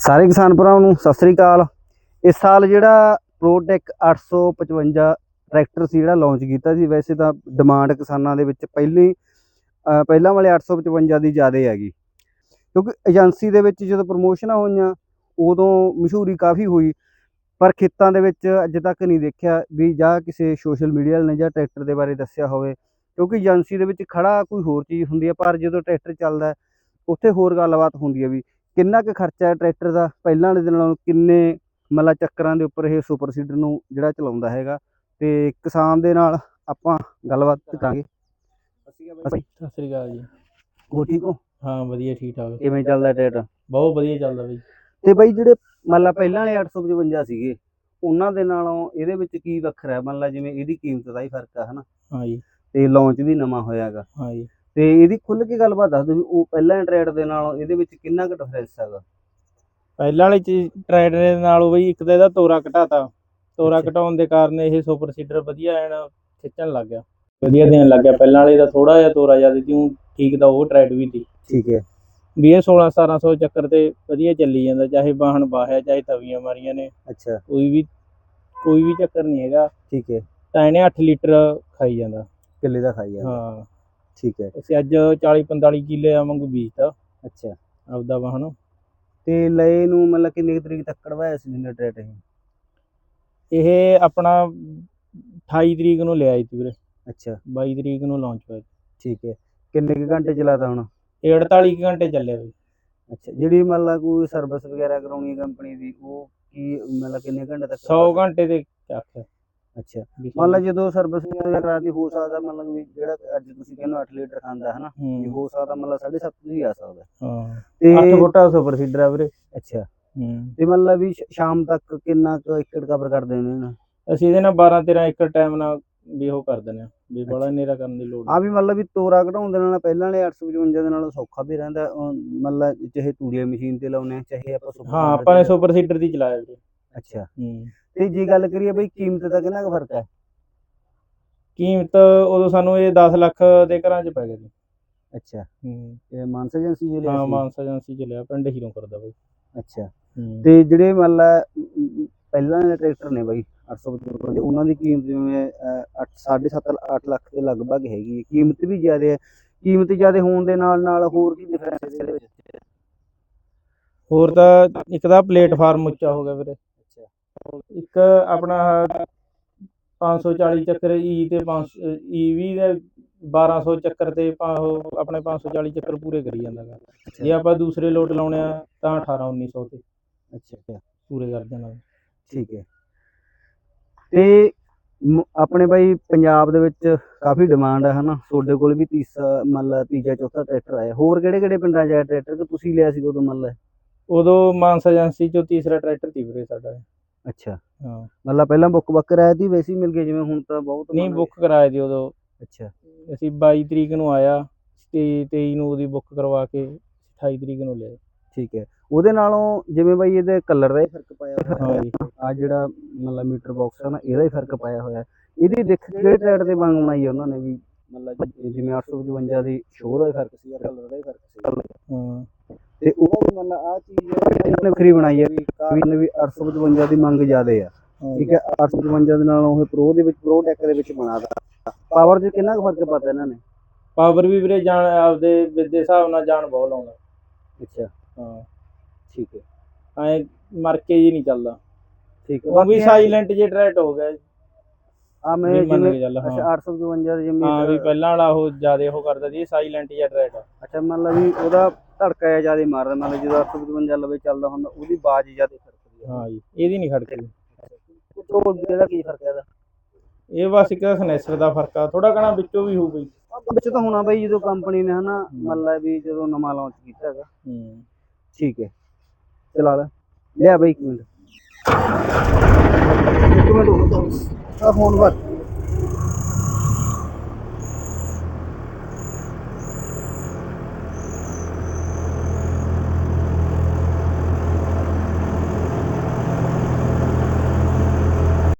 ਸਾਰੇ ਕਿਸਾਨ ਭਰਾਵਾਂ ਨੂੰ ਸਤਿ ਸ੍ਰੀ ਅਕਾਲ। ਇਸ ਸਾਲ ਜਿਹੜਾ ਪ੍ਰੋਟੈਕ 855 ਟਰੈਕਟਰ ਸੀ ਜਿਹੜਾ ਲਾਂਚ ਕੀਤਾ ਸੀ, ਵੈਸੇ ਤਾਂ ਡਿਮਾਂਡ ਕਿਸਾਨਾਂ ਦੇ ਵਿੱਚ ਪਹਿਲੀ ਅਹ ਪਹਿਲਾਂ ਵਾਲੇ 855 ਦੀ ਜ਼ਿਆਦਾ ਹੈਗੀ। ਕਿਉਂਕਿ ਏਜੰਸੀ ਦੇ ਵਿੱਚ ਜਦੋਂ ਪ੍ਰਮੋਸ਼ਨਾਂ ਹੋਈਆਂ, ਉਦੋਂ ਮਸ਼ਹੂਰੀ ਕਾਫੀ ਹੋਈ, ਪਰ ਖੇਤਾਂ ਦੇ ਵਿੱਚ ਅੱਜ ਤੱਕ ਨਹੀਂ ਦੇਖਿਆ ਵੀ ਜਾਂ ਕਿਸੇ ਸੋਸ਼ਲ ਮੀਡੀਆ ਨੇ ਜਾਂ ਟਰੈਕਟਰ ਦੇ ਬਾਰੇ ਦੱਸਿਆ ਹੋਵੇ। ਕਿਉਂਕਿ ਏਜੰਸੀ ਦੇ ਵਿੱਚ ਖੜਾ ਕੋਈ ਹੋਰ ਚੀਜ਼ ਹੁੰਦੀ ਹੈ, ਪਰ ਜਦੋਂ ਟਰੈਕਟਰ ਚੱਲਦਾ ਉੱਥੇ ਹੋਰ ਗੱਲਬਾਤ ਹੁੰਦੀ ਹੈ ਵੀ ਕਿੰਨਾ ਕੁ ਖਰਚਾ ਹੈ ਟਰੈਕਟਰ ਦਾ? ਪਹਿਲਾਂ ਵਾਲੇ ਦਿਨਾਂ ਨਾਲੋਂ ਕਿੰਨੇ ਮਤਲਬ ਚੱਕਰਾਂ ਦੇ ਉੱਪਰ ਇਹ ਸੁਪਰ ਸੀਡਰ ਨੂੰ ਜਿਹੜਾ ਚਲਾਉਂਦਾ ਹੈਗਾ? ਤੇ ਕਿਸਾਨ ਦੇ ਨਾਲ ਆਪਾਂ ਗੱਲਬਾਤ ਕਰਾਂਗੇ। ਸਤਿ ਸ੍ਰੀ ਅਕਾਲ ਜੀ। ਹੋ ਠੀਕ ਹੋ? ਹਾਂ ਵਧੀਆ ਠੀਕ ਠਾਕ। ਕਿਵੇਂ ਚੱਲਦਾ ਟਰੈਕਟਰ? ਬਹੁਤ ਵਧੀਆ ਚੱਲਦਾ ਬਈ। ਤੇ ਬਾਈ ਜਿਹੜੇ ਮਤਲਬ ਪਹਿਲਾਂ ਵਾਲੇ 855 ਸੀਗੇ ਉਹਨਾਂ ਦੇ ਨਾਲੋਂ ਇਹਦੇ ਵਿੱਚ ਕੀ ਵੱਖਰਾ ਹੈ? ਮਤਲਬ ਜਿਵੇਂ ਇਹਦੀ ਕੀਮਤ ਦਾ ਹੀ ਫ਼ਰਕ ਆ ਹਨਾ? ਹਾਂ ਜੀ। ਤੇ ਲਾਂਚ ਵੀ ਨਵਾਂ ਹੋਇਆਗਾ। ਹਾਂ ਜੀ। ਤੇ ਇਹਦੀ ਖੁੱਲ ਕੇ ਗੱਲਬਾਤ ਦੱਸ ਦਿਓ ਵੀ ਉਹ ਪਹਿਲਾਂ ਟਰੈਕਟਰ ਦੇ ਨਾਲੋਂ ਇਹਦੇ ਵਿੱਚ ਕਿੰਨਾ ਕੁ ਡਿਫਰੈਂਸ ਹੈਗਾ? ਪਹਿਲਾਂ ਵਾਲੀ ਚੀਜ਼ ਟਰੈਕਟਰ ਦੇ ਨਾਲੋਂ ਬਈ ਇੱਕ ਤਾਂ ਇਹਦਾ ਤੋਰਾ ਘਟਾਤਾ। ਤੋਰਾ ਅੱਛਾ। ਘਟਾਉਣ ਦੇ ਕਾਰਨ ਇਹ ਸੁਪਰ ਸੀਡਰ ਵਧੀਆ ਐਨ ਖਿੱਚਣ ਲੱਗ ਗਿਆ। ਵਧੀਆ ਦੇਣ ਲੱਗ ਗਿਆ। ਪਹਿਲਾਂ ਵਾਲੇ ਦਾ ਥੋੜਾ ਜਿਹਾ ਤੋਰਾ ਜ਼ਿਆਦਾ ਸੀ ਊਂ ਠੀਕ ਦਾ ਉਹ ਟਰੈਡ ਵੀ ਸੀ। ਠੀਕ ਹੈ। ਵੀ ਇਹ 16 1700 ਚੱਕਰ ਤੇ ਵਧੀਆ ਚੱਲੀ ਜਾਂਦਾ ਚਾਹੇ ਬਾਹਣ ਬਾਹਿਆ ਚਾਹੇ ਤਵੀਆਂ ਮਾਰੀਆਂ ਨੇ। ਅੱਛਾ। ਕੋਈ ਵੀ ਕੋਈ ਵੀ ਚੱਕਰ ਨਹੀਂ ਹੈਗਾ। ਠੀਕ ਹੈ। ਤਾਂ ਇਹਨੇ 8 ਲੀਟਰ ਖਾਈ ਜਾਂਦਾ। ਕਿੱਲੇ ਦਾ ਖਾਈ ਜਾਂਦਾ। ਹਾਂ। ਠੀਕ ਹੈ। ਅਸੀਂ ਅੱਜ 40 45 ਕਿੱਲੇ ਵਾਂਗੂ ਬੀਜਤਾ। ਅੱਛਾ। ਆਪਦਾ ਵਾਹਣ ਤੇ ਲਏ ਨੂੰ ਮਤਲਬ ਕਿੰਨੀ ਤਰੀਕ ਤੱਕ ਕਢਵਾਇਆ ਸੀ ਜਿੰਨੇ ਟਰੈਕਟਰ ਇਹ? ਇਹ ਆਪਣਾ 28 ਤਰੀਕ ਨੂੰ ਲਿਆਈ ਸੀ ਵੀਰੇ। ਅੱਛਾ। 22 ਤਰੀਕ ਨੂੰ ਲਾਂਚ ਹੋਇਆ ਠੀਕ ਹੈ। ਕਿੰਨੇ ਕੁ ਘੰਟੇ ਚਲਾਤਾ ਹੁਣ? ਇਹ 48 ਕੁ ਘੰਟੇ ਚੱਲਿਆ ਬਈ ਅੱਛਾ ਜਿਹੜੀ ਮਤਲਬ ਕੋਈ ਸਰਵਿਸ ਵਗੈਰਾ ਕਰਾਉਣੀ ਹੈ ਕੰਪਨੀ ਦੀ ਉਹ ਕੀ ਮਤਲਬ ਕਿੰਨੇ ਘੰਟੇ ਤੱਕ 100 ਘੰਟੇ ਤੇ ਚੱਕ ਅੱਛਾ। ਮਤਲਬ ਜਦੋਂ ਸਰਵਿਸ ਵਗੈਰਾ ਕਰਾਤੀ ਹੋ ਸਕਦਾ ਮਤਲਬ ਵੀ ਜਿਹੜਾ ਅੱਜ ਤੁਸੀਂ ਕਹਿੰਦੇ 8 ਲੀਟਰ ਖਾਂਦਾ ਹੈ। ਨਾ ਵੀ ਹੂੰ ਸਕਦਾ ਮਤਲਬ 7.5 ਵੀ ਆ ਸਕਦਾ। ਹਾਂ। ਤੇ 8 ਫੁੱਟਾ ਸੁਪਰ ਸੀਡਰ ਆ ਵੀਰੇ। ਅੱਛਾ। ਹੂੰ। ਤੇ ਮਤਲਬ ਵੀ ਸ਼ਾਮ ਤੱਕ ਕਿੰਨਾ ਕੁ ਏਕੜ ਕਵਰ ਕਰ ਦੇਣੇ ਨਾ? ਅਸੀਂ ਇਹਦੇ ਨਾਲ 12 13 ਏਕੜ ਟਾਈਮ ਨਾਲ ਵੀ ਉਹ ਕਰ ਦਿੰਦੇ ਆ ਵੀ ਬੜਾ ਹਨੇਰਾ ਕਰਨ ਦੀ ਲੋੜ ਆ ਵੀ ਮਤਲਬ ਵੀ ਤੋਰਾ ਘਟਾਉਣ ਦੇ ਨਾਲ ਪਹਿਲਾਂ ਵਾਲੇ 855 ਦੇ ਨਾਲੋਂ ਸੌਖਾ ਵੀ ਰਹਿੰਦਾ ਮਤਲਬ ਚਾਹੇ ਤੂੜੀਆਂ ਮਸ਼ੀਨ ਤੇ ਲਾਉਨੇ ਆ ਚਾਹੇ ਆਪਾਂ ਸੁਪਰ ਹਾਂ ਆਪਾਂ ਨੇ ਸੁਪਰ ਸੀਡਰ ਦੀ ਚਲਾਇਆ ਵੀਰੇ। ਅੱਛਾ। ਹੂੰ। ਤੇ ਜੇ ਗੱਲ ਕਰੀਏ ਬਈ ਕੀਮਤ ਦਾ ਕਿੰਨਾ ਕੁ ਫ਼ਰਕ ਹੈ? ਕੀਮਤ ਉਦੋਂ ਸਾਨੂੰ ਇਹ 10 ਲੱਖ ਦੇ ਘਰਾਂ 'ਚ ਪੈ ਗਈ ਸੀ। ਅੱਛਾ। ਹੂੰ। ਇਹ ਮਾਨਸਾ ਏਜੰਸੀ ਜਿਹੜੇ ਹਾਂ ਮਾਨਸਾ ਏਜੰਸੀ ਚ ਲਿਆ ਪਿੰਡ ਹੀਰੋਂ ਕਰਦਾ ਬਈ। ਅੱਛਾ। ਤੇ ਜਿਹੜੇ ਮਤਲਬ ਅਮ, ਪਹਿਲਾਂ ਦੇ ਟਰੈਕਟਰ ਨੇ ਬਾਈ 855 ਉਹਨਾਂ ਦੀ ਕੀਮਤ ਜਿਵੇਂ 8 7.5 8 ਲੱਖ ਦੇ ਲਗਭਗ ਹੈਗੀ ਹੈ। ਕੀਮਤ ਵੀ ਜ਼ਿਆਦਾ ਹੈ। ਕੀਮਤ ਜ਼ਿਆਦਾ ਹੋਣ ਦੇ ਨਾਲ ਨਾਲ ਹੋਰ ਕੀ ਡਿਫਰੈਂਸ ਇਹਦੇ ਵਿੱਚ? ਹੋਰ ਤਾਂ ਇੱਕ ਤਾਂ ਪਲੇਟਫਾਰਮ ਉੱਚਾ ਹੋ ਗਿਆ ਵੀਰੇ। ਇੱਕ ਆਪਣਾ 540 ਚੱਕਰ ਈ ਤੇ 500 ਈਵੀ ਦੇ 1200 ਚੱਕਰ ਤੇ ਪਾ- ਉਹ ਆਪਣੇ 540 ਚੱਕਰ ਪੂਰੇ ਕਰੀ ਜਾਂਦਾ ਗਾ। ਜੇ ਆਪਾਂ ਦੂਸਰੇ ਲੋਟ ਲਾਉਣੇ ਆ ਤਾਂ 18 1900 ਤੇ ਅੱਛਾ ਪੂਰੇ ਕਰ ਦੇਣਾ ਠੀਕ ਹੈ। ਤੇ ਮ- ਆਪਣੇ ਬਾਈ ਪੰਜਾਬ ਦੇ ਵਿੱਚ ਕਾਫੀ ਡਿਮਾਂਡ ਹੈ ਹਨਾ? ਤੁਹਾਡੇ ਕੋਲ ਵੀ ਤੀਸਾ ਮੰਨ ਲਾ ਤੀਜਾ ਚੌਥਾ ਟਰੈਕਟਰ ਆਇਆ। ਹੋਰ ਕਿਹੜੇ ਕਿਹੜੇ ਪਿੰਡਾਂ 'ਚ ਆਇਆ ਟਰੈਕਟਰ ਕਿ ਤੁਸੀਂ ਲਿਆ ਸੀ ਉਦੋਂ ਮੰਨ ਲਾ ਉਦੋਂ ਮਾਨਸਾ ਏਜੰਸੀ ਚੋਂ ਤੀਸਰਾ ਟਰੈਕਟਰ ਸੀ ਵੀਰੇ ਸਾਡਾ ਅੱਛਾ। ਹਾਂ। ਮਤਲਬ ਪਹਿਲਾਂ ਬੁੱਕ ਬੱਕ ਕਰਾਇਆ ਤੀ ਵੈਸੇ ਹੀ ਮਿਲ ਗਏ ਜਿਵੇਂ ਹੁਣ ਤਾਂ ਬਹੁਤ ਨਹੀਂ ਬੁੱਕ ਕਰਾਇਆ ਸੀ ਉਦੋਂ। ਅੱਛਾ। ਅਸੀਂ 22 ਤਰੀਕ ਨੂੰ ਆਇਆ ਤੇ 23 ਨੂੰ ਉਹਦੀ ਬੁੱਕ ਕਰਵਾ ਕੇ 28 ਤਰੀਕ ਨੂੰ ਲਿਆ ਠੀਕ ਹੈ। ਉਹਦੇ ਨਾਲੋਂ ਜਿਵੇਂ ਬਾਈ ਇਹਦੇ ਕਲਰ ਦਾ ਹੀ ਫ਼ਰਕ ਪਾਇਆ ਹੋਇਆ ਹਾਂ। ਆ ਜਿਹੜਾ ਮਤਲਬ ਮੀਟਰ ਬਾਕਸ ਹੈ ਨਾ ਇਹਦਾ ਹੀ ਫ਼ਰਕ ਪਾਇਆ ਹੋਇਆ ਇਹਦੀ ਦਿੱਖ ਕਿਹੜੇ ਟਰੈਕਟ ਦੇ ਵਾਂਗ ਬਣਾਈ ਹੈ ਉਹਨਾਂ ਨੇ ਵੀ? ਮਤਲਬ ਜਿਵੇਂ 855 ਦੀ ਸ਼ੋਅ ਦਾ ਹੀ ਫ਼ਰਕ ਸੀ ਕਲਰ ਦਾ ਹੀ ਫ਼ਰਕ ਸੀ। ਹਾਂ। ਤੇ ਉਹ ਵੀ ਮਤਲਬ ਆ ਚੀਜ਼ ਇਹਨਾਂ ਨੇ ਵੱਖਰੀ ਬਣਾਈ ਹੈ ਵੀ ਵੀ 855 ਦੀ ਮੰਗ ਜ਼ਿਆਦਾ ਆ। ਠੀਕ ਹੈ 855 ਦੇ ਨਾਲ ਉਹ ਪ੍ਰੋ ਦੇ ਵਿੱਚ ਪ੍ਰੋ ਟੈਕ ਦੇ ਵਿੱਚ ਬਣਾਦਾ ਪਾਵਰ 'ਚ ਕਿੰਨਾ ਕੁ ਫ਼ਰਕ ਪਤਾ ਇਹਨਾਂ ਨੇ? ਪਾਵਰ ਵੀ ਵੀਰੇ ਜਾਣ ਆਪਦੇ ਵਿਦ ਦੇ ਹਿਸਾਬ ਨਾਲ ਜਾਣ ਬਹੁਤ ਲਾਉਂਦਾ। ਅੱਛਾ। ਹਾਂ। ਠੀਕ ਹੈ। ਐ ਮਰ ਕੇ ਜੀ ਨਹੀਂ ਚੱਲਦਾ। ਠੀਕ ਹੈ। ਉਹ ਵੀ ਸਾਇਲੈਂਟ ਜੇ ਟਰੈਟ ਹੋ ਗਿਆ। ਆ ਮੈਂ ਮੰਨ ਜਿਵੇਂ ਅੱਛਾ ਹਾਂ 855 ਦੇ ਜਿਵੇਂ ਹਾਂ ਵੀ ਪਹਿਲਾਂ ਵਾਲਾ ਉਹ ਜ਼ਿਆਦਾ ਉਹ ਕਰਦਾ ਸੀ ਸਾਇਲੈਂਟ ਜਿਹਾ ਟਰੈਟ ਅੱਛਾ ਮਤਲਬ ਵੀ ਉਹਦਾ ਧੜਕਾ ਜ਼ਿਆਦਾ ਮਾਰਦਾ ਮਤਲਬ ਜਦੋਂ 855 ਲਵੇ ਚੱਲਦਾ ਹੁੰਦਾ ਉਹਦੀ ਬਾਜ਼ ਜ਼ਿਆਦਾ ਖੜਕਦੀ ਹੈ ਹਾਂ ਜੀ ਇਹਦੀ ਨਹੀਂ ਖੜਕਦੀ। ਪੈਟਰੋਲ ਇਹਦਾ ਕੀ ਫ਼ਰਕ ਹੈ ਇਹਦਾ? ਇਹ ਬਸ ਇੱਕ ਸਨੈਸਰ ਦਾ ਫ਼ਰਕ ਆ ਥੋੜਾ ਕਣਾ ਵਿੱਚੋਂ ਵੀ ਹੋਊ ਬਈ। ਵਿੱਚ ਤਾਂ ਹੋਣਾ ਬਾਈ ਜਦੋਂ ਕੰਪਨੀ ਨੇ ਹਨਾ ਮਤਲਬ ਵੀ ਜਦੋਂ ਨਵਾਂ ਲਾਂਚ ਕੀਤਾ ਹੈਗਾ। ਹੂੰ। ਠੀਕ ਹੈ। ਚਲਾ ਲੈ। ਲਿਆ ਬਾਈ ਇੱਕ ਮਿੰਟ। ਇੱਕ ਮਿੰਟ ਆ ਫੋਨ ਵਰ